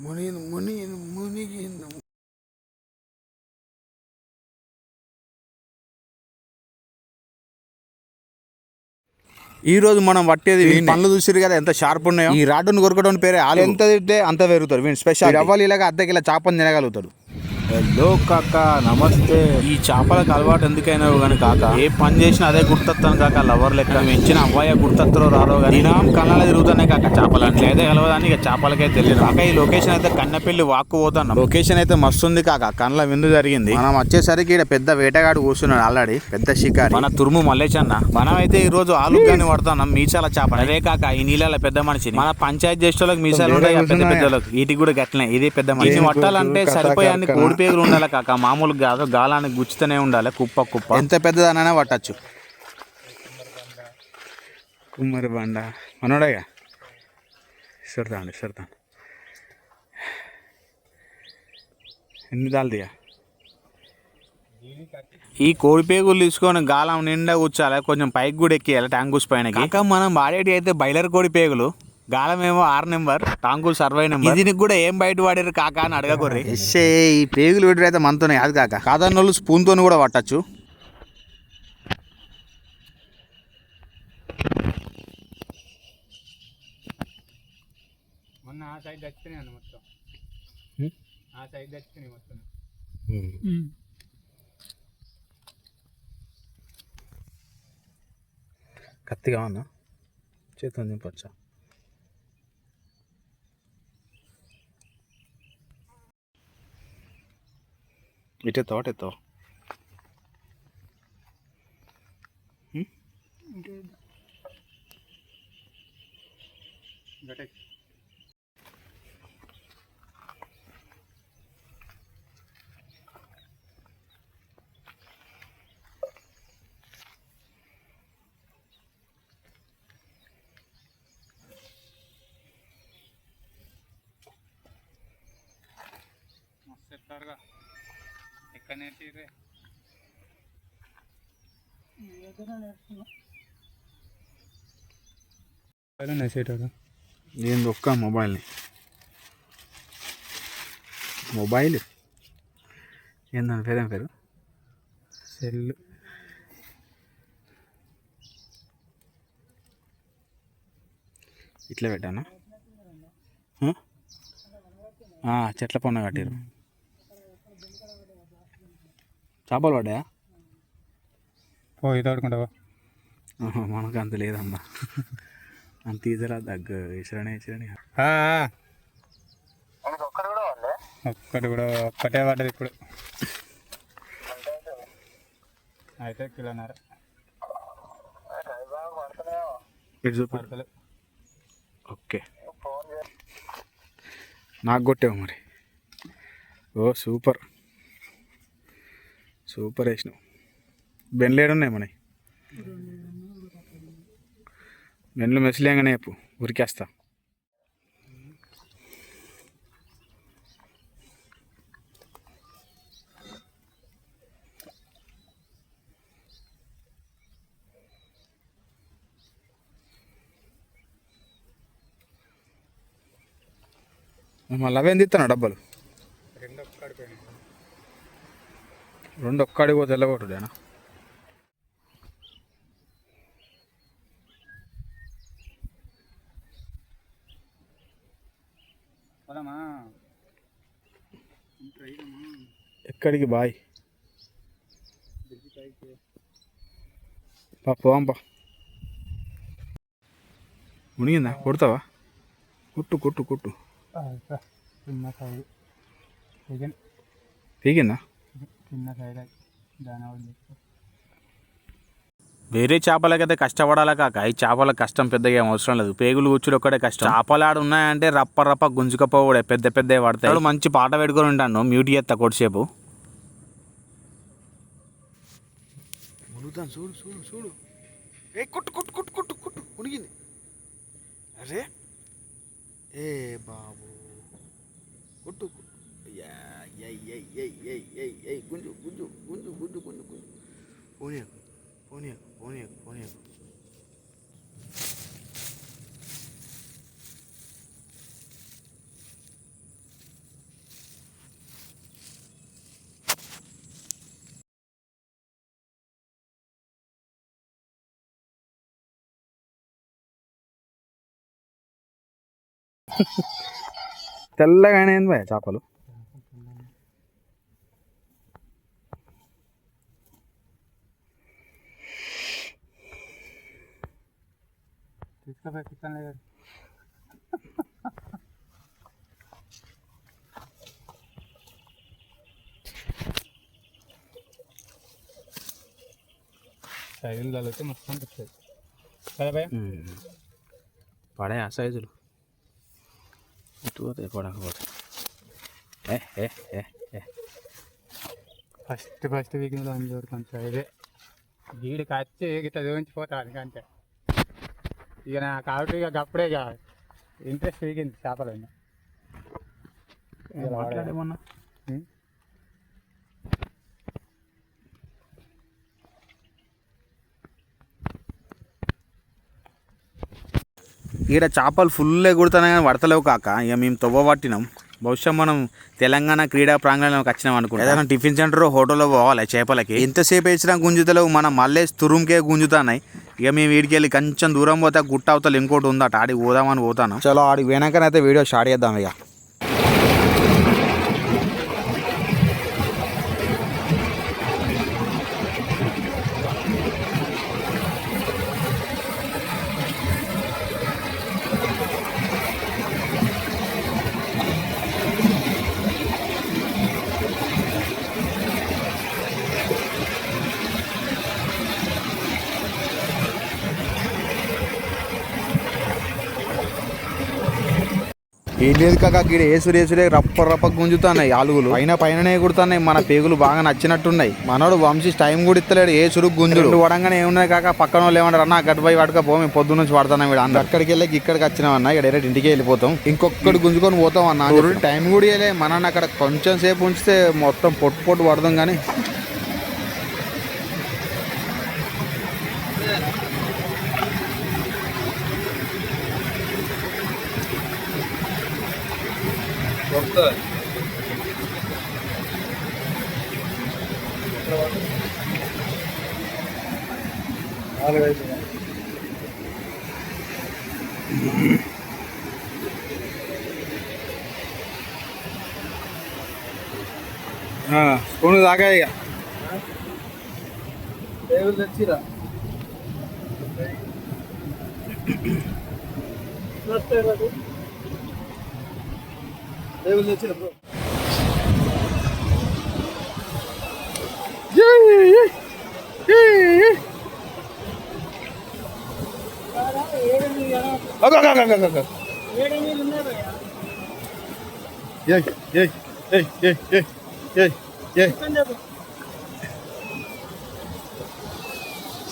ముని ముని మునిగి ఈ రోజు మనం పట్టేది పనులు చూసిరు కదా ఎంత షార్ప్ ఉన్నాయో. ఈ రాడ్డును కొరకడం పేరే ఆలు. ఎంత తింటే అంత పెరుగుతారు వీని స్పెషల్ అవ్వాలి ఇలాగ అర్ధ కిలో చేపని తినగలుగుతాడు. హలో కాక నమస్తే. ఈ చేపలకు అలవాటు ఎందుకైనావు కానీ కాక ఏ పని చేసినా అదే గుర్తొస్తాను కాక లవర్ లెక్క పెంచిన అబ్బాయి గుర్తొస్తారో రారో కానీ దినం కళ్ళ తిరుగుతున్నాయి కాక చేపలు అంటే అయితే కలవదని ఇక చేపలకే తెలియదు. కాక ఈ లొకేషన్ అయితే కన్నెపల్లి వాక్కు పోతాను లొకేషన్ అయితే మస్తు ఉంది కాక కళ్ళ విందు జరిగింది. మనం వచ్చేసరికి ఇక్కడ పెద్ద వేటగాడు కూర్చున్నాడు ఆల్రెడీ పెద్ద షికారి. మన తురుము మల్లేచన్న మనం అయితే ఈ రోజు ఆలు కానీ పడుతున్నాం మీసాల చేప. అదే కాక ఈ నీళ్ళ పెద్ద మనిషిని. మన పంచాయతీ చేసేటోళ్ళకి మీసాలు ఉంటాయి పెద్ద పెద్ద వీటికి కూడా గట్లనే. ఇది పెద్ద మనిషి పట్టాలంటే సరిపోయాన్ని కోడి పేగులు ఉండాలి కాక. మామూలు కాదు గాలానికి గుచ్చుతూనే ఉండాలి. కుప్ప కుప్ప. ఎంత పెద్దదనైనా పట్టచ్చు. కుమ్మరి బండ. మనోడగా సరదాండి సరదాండి ఎన్ని దాల్దిగా ఈ కోడి పేగులు తీసుకొని గాలం నిండా కూర్చోాలి. కొంచెం పైకి కూడా ఎక్కియాలి టాంకూస్ పైన కాక మనం వాడేటి అయితే బయలర్ కోడి పేగులు. గాలం ఏమో ఆరు నెంబర్ టాంకూస్ సర్వై నెంబర్. దీనికి కూడా ఏం బయట వాడారు కాక అని అడగకూర్రి. ఎస్సే ఈ పేగులు వీటి అయితే మనతోనే కాదు కాక. కాదన్నోళ్ళు స్పూన్ తోని కూడా పట్టచ్చు. మొన్న ఆ సైడ్ దచ్చినాయి అన్న మొత్తం? ఆ సైడ్ దచ్చినాయి మొత్తం. కత్తిగా ఉన్నా చేతితో దింపచ్చా ఇటే తోట ఎత్తావు గటే మస్తు నేర్చిర్రే నేసేటాడు నేను ఒక్క మొబైల్ని. మొబైల్? ఏందని పేరేం పేరు? సెల్. ఇట్లా పెట్టానా? చెట్ల పొన్న కట్టారు చేపలు పడ్డాయా? ఆడుకుంటావా ఆహా, మనకు అంత లేదమ్మా. అంత ఈజరా దగ్గ ఇసరనే ఇసరనే. ఒక్కటి కూడా ఒక్కటే పడ్డది ఇప్పుడు. అయితే కిలోన్నర. పడతలే. ఓకే. నాకు కొట్టావు మరి. ఓ సూపర్. సూపర్ వేసినావు. బెన్లు ఏడున్నాయి మనవి బెన్లు మెసిలేగానే చెప్పు ఉరికేస్తా. మళ్ళీ అవేం తీస్తాను డబ్బులు? రెండు రెండు ఒక్కడికి పోతే పోదామా? ఎక్కడికి బాయ్? పోంపా మునిగిందా? కొడతావా? కుట్టు కుట్టు కుట్టు. పీకిందా? చిన్న సైడ్ దాని వేరే చేపలకైతే కష్టపడాలి కాక? ఈ చేపల కష్టం పెద్దగా ఏం అవసరం లేదు. పేగులు కూర్చుడు ఒక్కడే కష్టం. చేపలు ఆడు ఉన్నాయంటే రప్ప రప్ప గుంజుకపోవడే పెద్ద పెద్ద పడతాయి. వాడు మంచి పాట పెట్టుకొని ఉంటాను. మ్యూట్ చేస్తా కొద్దిసేపు. మునుగుతాను. చూడు చూడు చూడు. ఏ కొట్టు కొట్టు కొట్టు కొట్టు కొట్టు. అరే. ఏ బాబు. కొట్టు ఎయ్ ఎయ్ ఎయ్ ఎయ్ ఎయ్ ఎయ్ గుంజు గుంజు గుంజు గుంజు గుంజు గుంజు. పోనీయకు పోనీయకు పోనీయకు పోనీయకు తెల్లగానే ఏంది చేపలు. చికెన్ లేదు సైజులు తగిలితే మొత్తం వస్తుంది కదా భయ పడే ఆ సైజులు పోతే పడకపోతే ఏ ఏ ఏ ఏ ఫస్ట్ ఫస్ట్ వీకింగ్లో అంది వరకు అంత ఇదే వీడికి వచ్చి గిట్ట చూపించిపోతాను అంతే ఇక నా కాబట్టి ఇక అప్పుడే ఇక ఇంట్రెస్ట్ వీగింది చేపలు ఇంకా. ఇక వాడే. మాట్లాడేమన్నా ఉం? ఈడ చేపలు ఫుల్ ఎగురుతున్నాయి కానీ పడతలేవు కాక ఇక మేము తవ్వ పట్టినాం బహుశా మనం తెలంగాణ క్రీడా ప్రాంగణంలోకి వచ్చినాం అనుకుంటా. ఏదైనా టిఫిన్ సెంటర్ హోటల్లో పోవాలి చేపలకి. ఎంతసేపు వేసినా గుంజుతలేవు మనం మళ్ళీ తురుముకే గుంజుతున్నాయి. ఇక మేము వీడికి వెళ్ళి కొంచెం దూరం పోతే గుట్ట అవతల ఇంకోటి ఉందట ఆడికి పోదామని పోతాను. చలో ఆడికి వెనకనైతే వీడియో స్టార్ట్ చేద్దాం ఇక. ఏం లేదు కాక గీడ ఏసురు ఏసురే రప్ప రప్ప గుంజుతున్నాయి ఆలుగులు. పైన పైననే ఎగురుతున్నాయి. మన పేగులు బాగా నచ్చినట్టున్నాయి. మనోడు వంశీ టైం కూడా ఇస్తలేడు ఏసురు గుంజుడు. వడంగానే ఏమున్నాయి కాక పక్కన వాళ్ళు ఏమన్నారు అన్న గడ్డ పోయి పడక పో మేము పొద్దు నుంచి పడతాం వీడు అందరు అక్కడికి వెళ్ళి ఇక్కడికి వచ్చినామన్నా ఇక్కడ డైరెక్ట్ ఇంటికి వెళ్ళిపోతాం. ఇంకొకటి గుంజుకొని పోతాం అన్న. టైం కూడా ఇవ్వలే మన అక్కడ కొంచెం సేపు ఉంచితే మొత్తం పొట్టు పొట్టు పడదాం కానీ good. All right. हाँ कौन आ गया टेबल अच्छी रहा नमस्ते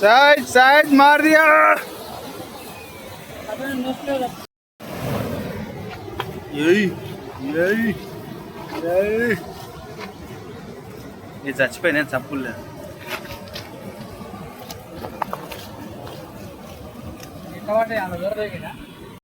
साइड साइड मार दिया यही ఇది చచ్చిపోయి నేను చప్పులేదు ఎక్కడ